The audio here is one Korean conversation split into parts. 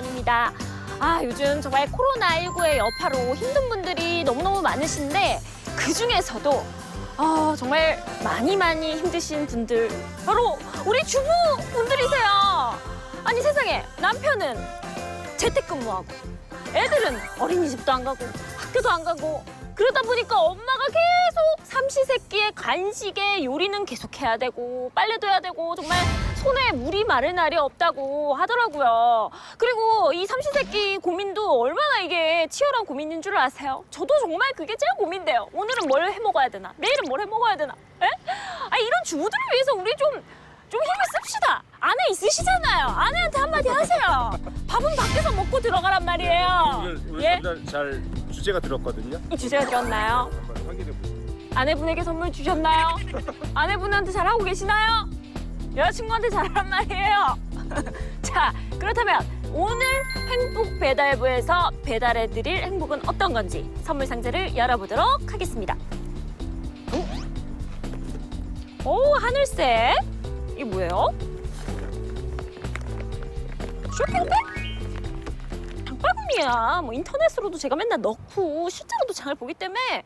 시간입니다. 아, 요즘 정말 코로나19의 여파로 힘든 분들이 너무너무 많으신데 그 중에서도 아, 정말 많이 많이 힘드신 분들 바로 우리 주부 분들이세요. 아니 세상에 남편은 재택근무하고 애들은 어린이집도 안 가고 학교도 안 가고 그러다 보니까 엄마가 계속 삼시세끼의 간식에 요리는 계속 해야 되고 빨래도 해야 되고 정말 손에 물이 마를 날이 없다고 하더라고요. 그리고 이 삼시세끼 고민도 얼마나 이게 치열한 고민인 줄 아세요? 저도 정말 그게 제일 고민돼요. 오늘은 뭘 해 먹어야 되나? 내일은 뭘 해 먹어야 되나? 에? 아 이런 주부들을 위해서 우리 좀 좀 힘을 씁시다. 아내 있으시잖아요. 아내한테 한마디 하세요. 밥은 밖에서 먹고 들어가란 말이에요. 오늘 오늘 예? 잘 주제가 들었거든요. 이 주제가 들었나요? 한번 확인해 보세요. 아내분에게 선물 주셨나요? 아내분한테 잘하고 계시나요? 여자친구한테 잘하란 말이에요. 자, 그렇다면 오늘 행복 배달부에서 배달해 드릴 행복은 어떤 건지 선물 상자를 열어보도록 하겠습니다. 오, 오 하늘색. 이게 뭐예요? 쇼핑백? 장바구니야. 뭐 인터넷으로도 제가 맨날 넣고 실제로도 장을 보기 때문에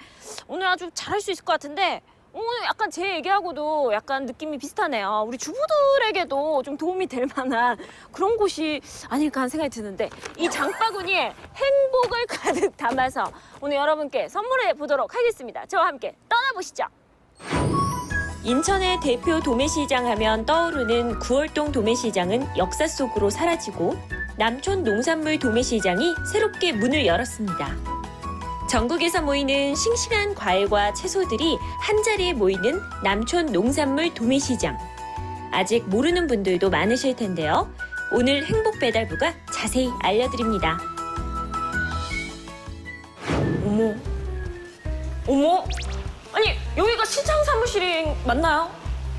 오늘 아주 잘할 수 있을 것 같은데 오늘 약간 제 얘기하고도 약간 느낌이 비슷하네요. 우리 주부들에게도 좀 도움이 될 만한 그런 곳이 아닐까 하는 생각이 드는데 이 장바구니에 행복을 가득 담아서 오늘 여러분께 선물해 보도록 하겠습니다. 저와 함께 떠나보시죠. 인천의 대표 도매시장 하면 떠오르는 구월동 도매시장은 역사 속으로 사라지고 남촌 농산물 도매시장이 새롭게 문을 열었습니다. 전국에서 모이는 싱싱한 과일과 채소들이 한자리에 모이는 남촌 농산물 도매시장. 아직 모르는 분들도 많으실 텐데요. 오늘 행복 배달부가 자세히 알려드립니다. 어머, 어머, 아니 여기가 시장 사무실이 맞나요?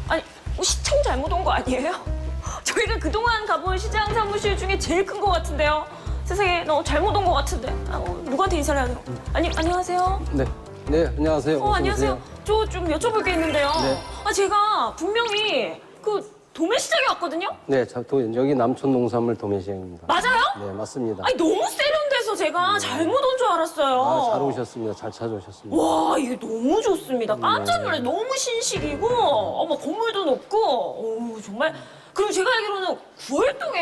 아니 뭐 시청 잘못 온 거 아니에요? 저희가 그동안 가본 시장 사무실 중에 제일 큰 거 같은데요. 세상에 너 잘못 온거 같은데 아, 어, 누구한테 인사를 해야 돼요? 아니 안녕하세요. 네, 네 안녕하세요. 어 어서 안녕하세요. 오세요. 저 좀 여쭤볼 게 있는데요. 네. 아 제가 분명히 그 도매시장에 왔거든요. 네, 자, 도, 여기 남촌 농산물 도매시장입니다. 맞아요? 네, 맞습니다. 아니 너무 세련돼서 제가 잘못 온 줄 알았어요. 아, 잘 오셨습니다. 잘 찾아오셨습니다. 와 이게 너무 좋습니다. 깜짝 놀래 너무 신식이고 어머 건물도 높고 오 정말 그리고 제가 알기로는 구월동에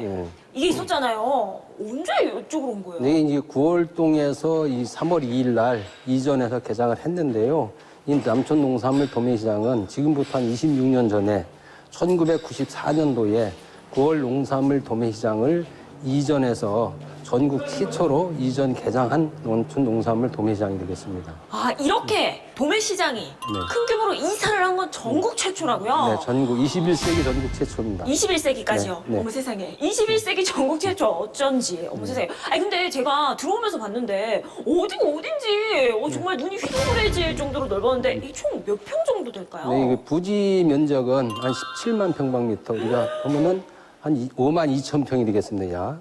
네. 이게 있었잖아요. 언제 이쪽으로 온 거예요? 네, 이제 9월동에서 이 3월 2일 날 이전해서 개장을 했는데요. 이 남촌 농산물 도매시장은 지금부터 한 26년 전에 1994년도에 9월 농산물 도매시장을 이전해서 전국 최초로 이전 개장한 농촌 농산물 도매시장이 되겠습니다. 아 이렇게 도매시장이 큰 규모로 이사를 한 건 전국 최초라고요? 네, 전국 21세기 전국 최초입니다. 21세기까지요. 네, 네. 어머 세상에. 21세기 전국 최초 어쩐지. 어머 세상에. 아니 근데 제가 들어오면서 봤는데 어디가 어딘지 어, 정말 눈이 휘둥그레질 정도로 넓었는데 이 총 몇 평 정도 될까요? 네, 이게 부지 면적은 한 17만 평방미터. 우리가 보면은 한 이- 5만 2천 평이 되겠습니다. 약.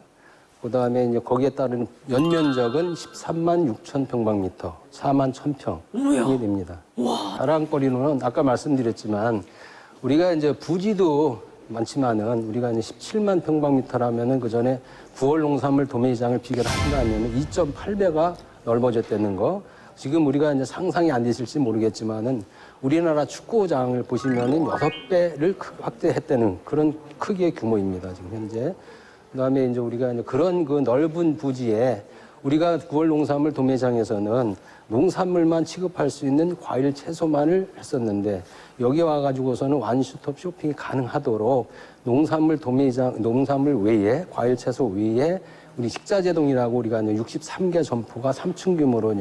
그 다음에 이제 거기에 따른 연면적은 13만 6천 평방미터, 4만 1천 평이 됩니다. 자랑거리는 아까 말씀드렸지만 우리가 이제 부지도 많지만은 우리가 이제 17만 평방미터라면은 그 전에 구월 농산물 도매시장을 비교를 한다면 2.8배가 넓어졌다는 거. 지금 우리가 이제 상상이 안 되실지 모르겠지만은 우리나라 축구장을 보시면은 여섯 배를 크- 확대했다는 그런 크기의 규모입니다. 지금 현재. 그다음에 이제 우리가 이제 그런 그 넓은 부지에 우리가 9월 농산물 도매장에서는 농산물만 취급할 수 있는 과일 채소만을 했었는데 여기 와가지고서는 완스톱 쇼핑이 가능하도록 농산물 도매장 농산물 외에 과일 채소 외에 우리 식자재동이라고 우리가 이제 63개 점포가 3층 규모로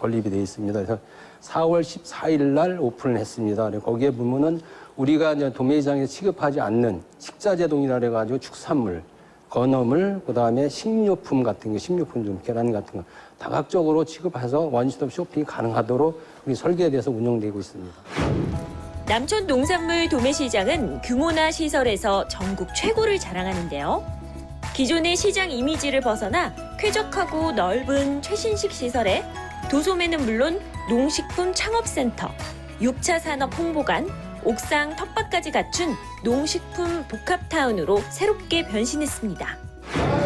건립이 되어 있습니다. 그래서 4월 14일 날 오픈을 했습니다. 거기에 보면은 우리가 도매장에 취급하지 않는 식자재동이라 그래가지고 축산물 건어물, 그 다음에 식료품 같은 거, 식료품 좀 계란 같은 거 다각적으로 취급해서 원스톱 쇼핑이 가능하도록 우리 설계돼서 운영되고 있습니다. 남촌 농산물 도매시장은 규모나 시설에서 전국 최고를 자랑하는데요. 기존의 시장 이미지를 벗어나 쾌적하고 넓은 최신식 시설에 도소매는 물론 농식품 창업센터, 6차 산업 홍보관, 옥상 텃밭까지 갖춘 농식품 복합타운으로 새롭게 변신했습니다.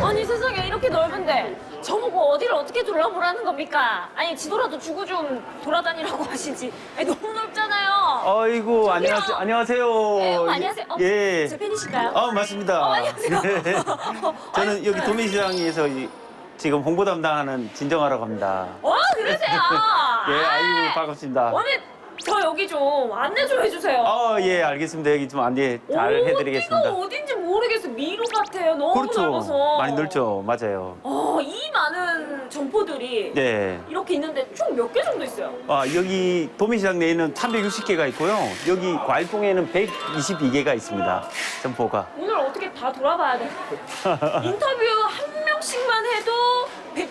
아니 세상에 이렇게 넓은데 저보고 어디를 어떻게 둘러보라는 겁니까? 아니 지도라도 주고 좀 돌아다니라고 하시지. 아니 너무 넓잖아요. 아이고 안녕하세요. 안녕하세요. 네, 어, 안녕하세요. 어, 예. 제 팬이신가요? 아 맞습니다. 어, 안녕하세요. 네. 저는 여기 도매시장에서 이- 지금 홍보 담당하는 진정하러 갑니다. 어 그러세요. 예, 아이고 아이, 반갑습니다. 오늘 저 여기 좀 안내 좀 해주세요. 아, 예, 알겠습니다. 여기 좀 안내 잘 오, 해드리겠습니다. 어디가 어딘지 모르겠어. 미로 같아요. 너무 그렇죠. 넓어서. 많이 넓죠. 맞아요. 어, 이 많은 점포들이 네. 이렇게 있는데 총 몇 개 정도 있어요? 아, 여기 도매시장 내에는 360개가 있고요. 여기 과일동에는 122개가 있습니다. 점포가. 오늘 어떻게 다 돌아봐야 돼? 인터뷰 한 명씩만 해도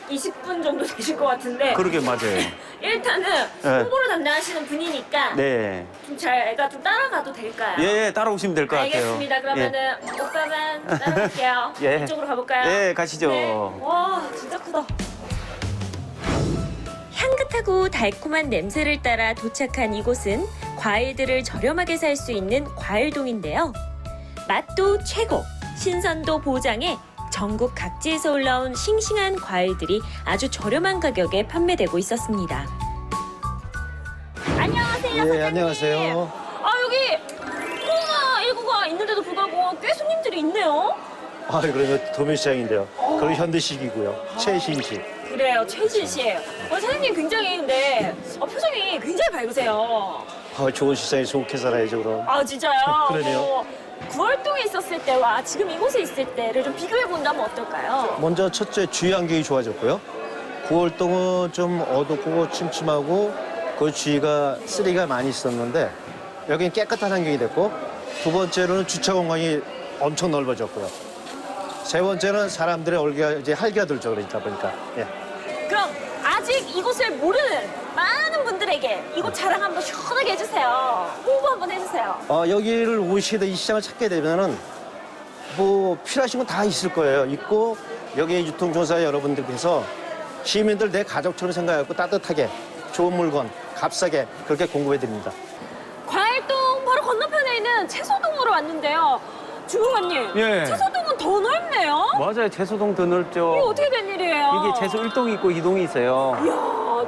120분 정도 되실 것 같은데 그러게 맞아요. 일단은 네. 홍보를 담당하시는 분이니까 네. 좀잘 애가 좀 따라가도 될까요? 예, 따라오시면 될 것 같아요. 알겠습니다. 그러면은 오빠만 따라갈게요. 예. 이쪽으로 가볼까요? 예, 가시죠. 네. 와 진짜 크다. 향긋하고 달콤한 냄새를 따라 도착한 이곳은 과일들을 저렴하게 살 수 있는 과일동인데요. 맛도 최고, 신선도 보장에 전국 각지에서 올라온 싱싱한 과일들이 아주 저렴한 가격에 판매되고 있었습니다. 안녕하세요, 예, 사장님. 안녕하세요. 아 여기 코로나 19가 있는데도 불구하고 꽤 손님들이 있네요. 아, 그러면 도매시장인데요. 그건 현대식이고요. 최신식. 그래요, 최진 씨예요. 어, 사장님 굉장히 근데 어, 표정이 굉장히 밝으세요. 아, 좋은 시장에 좋게 살아야죠, 그럼. 아 진짜요? 그러네요. 어, 구월동에 있었을 때와 지금 이곳에 있을 때를 좀 비교해 본다면 어떨까요? 먼저 첫째 주위 환경이 좋아졌고요. 9월동은 좀 어둡고 침침하고 그 주위가 쓰레기가 많이 있었는데 여기는 깨끗한 환경이 됐고 두 번째로는 주차 공간이 엄청 넓어졌고요. 세 번째는 사람들의 얼기가 이제 활기가 들죠, 그러니까 보니까. 예. 그럼 아직 이곳을 모르는 많은 분들에게 이곳 자랑 한번 시원하게 해주세요. 홍보 한번 해주세요. 어, 여기를 오시게 돼, 이 시장을 찾게 되면은 뭐 필요하신 건 다 있을 거예요. 있고 여기 유통조사 여러분들께서 시민들 내 가족처럼 생각하고 따뜻하게 좋은 물건 값싸게 그렇게 공급해 드립니다. 과일동 바로 건너편에 있는 채소동으로 왔는데요. 주무관님, 예. 채소동은 더 넓네요. 맞아요. 채소동 더 이게 넓죠. 어떻게 된 일이에요? 이게 채소 1동이 있고 2동이 있어요. 이야,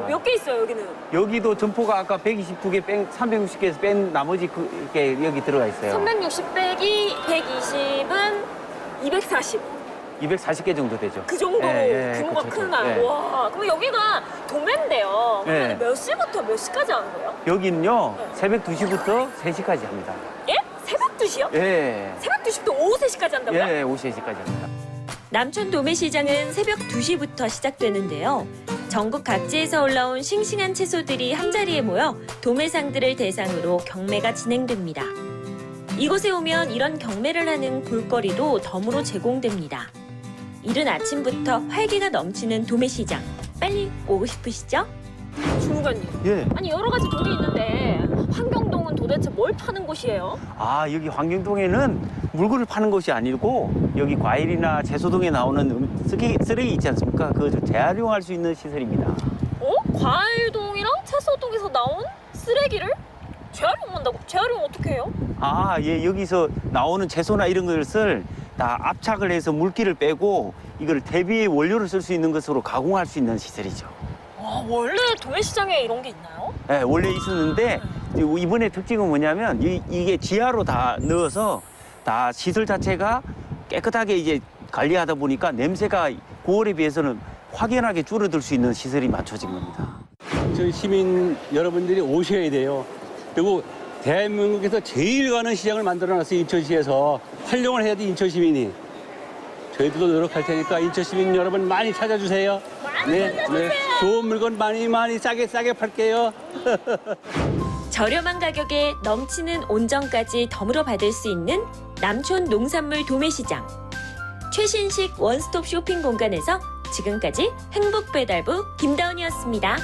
몇 개 있어요, 여기는? 여기도 점포가 아까 129개 뺀 360개에서 뺀 나머지 그, 게 여기 들어가 있어요. 360 빼기 120은 240. 240개 정도 되죠. 그 정도로 예, 예, 규모가 그쵸, 크나? 예. 와, 그럼 여기가 도매인데요. 그러면 예. 몇 시부터 몇 시까지 하는 거예요? 여기는요, 네. 새벽 2시부터 3시까지 합니다. 예? 새벽 2시요? 예. 새벽 2시부터 오후 3시까지 한다고요? 예, 오후 3시까지 합니다. 남촌 도매시장은 새벽 2시부터 시작되는데요. 전국 각지에서 올라온 싱싱한 채소들이 한자리에 모여 도매상들을 대상으로 경매가 진행됩니다. 이곳에 오면 이런 경매를 하는 볼거리도 덤으로 제공됩니다. 이른 아침부터 활기가 넘치는 도매시장. 빨리 오고 싶으시죠? 주무관님. 예. 아니, 여러 가지 동이 있는데 환경동은 도대체 뭘 파는 곳이에요? 아, 여기 환경동에는 물건을 파는 것이 아니고 여기 과일이나 채소동에 나오는 음, 쓰레기, 쓰레기 있지 않습니까? 그거 좀 재활용할 수 있는 시설입니다. 어? 과일동이랑 채소동에서 나온 쓰레기를 재활용한다고? 재활용 어떻게 해요? 아, 예, 여기서 나오는 채소나 이런 것을 다 압착을 해서 물기를 빼고 이걸 대비의 원료를 쓸 수 있는 것으로 가공할 수 있는 시설이죠. 아, 원래 도매시장에 이런 게 있나요? 예, 원래 있었는데 이번에 특징은 뭐냐면 이, 이게 지하로 다 넣어서 다 시설 자체가 깨끗하게 이제 관리하다 보니까 냄새가 9월에 비해서는 확연하게 줄어들 수 있는 시설이 맞춰진 겁니다. 저희 시민 여러분들이 오셔야 돼요. 그리고 대한민국에서 제일 가는 시장을 만들어놨어요. 인천시에서 활용을 해야 돼 인천 시민이. 저희들도 노력할 테니까 인천 시민 여러분 많이 찾아주세요. 네, 네. 좋은 물건 많이 많이 싸게 싸게 팔게요. 저렴한 가격에 넘치는 온정까지 덤으로 받을 수 있는 남촌 농산물 도매시장. 최신식 원스톱 쇼핑 공간에서 지금까지 행복배달부 김다운이었습니다.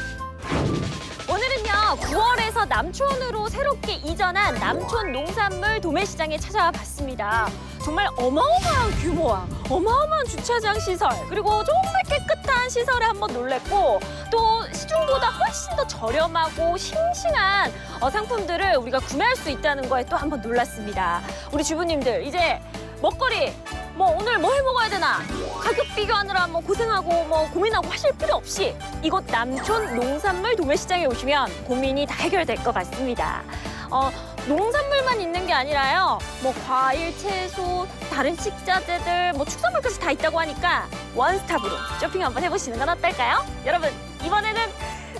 오늘은요 9월에서 남촌으로 새롭게 이전한 남촌 농산물 도매시장에 찾아와 봤습니다. 정말 어마어마한 규모와 어마어마한 주차장 시설 그리고 정말 깨끗한 시설에 한번 놀랬고 또 시중보다 훨씬 더 저렴하고 싱싱한 어, 상품들을 우리가 구매할 수 있다는 거에 또 한번 놀랐습니다. 우리 주부님들 이제 먹거리 뭐 오늘 뭐 해 먹어야 되나 가격 비교하느라 뭐 고생하고 뭐 고민하고 하실 필요 없이 이곳 남촌 농산물 도매시장에 오시면 고민이 다 해결될 것 같습니다. 어, 농산물만 있는 게 아니라요. 뭐 과일, 채소, 다른 식자재들, 뭐 축산물까지 다 있다고 하니까 원스톱으로 쇼핑 한번 해보시는 건 어떨까요? 여러분 이번에는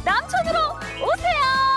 남촌으로 오세요.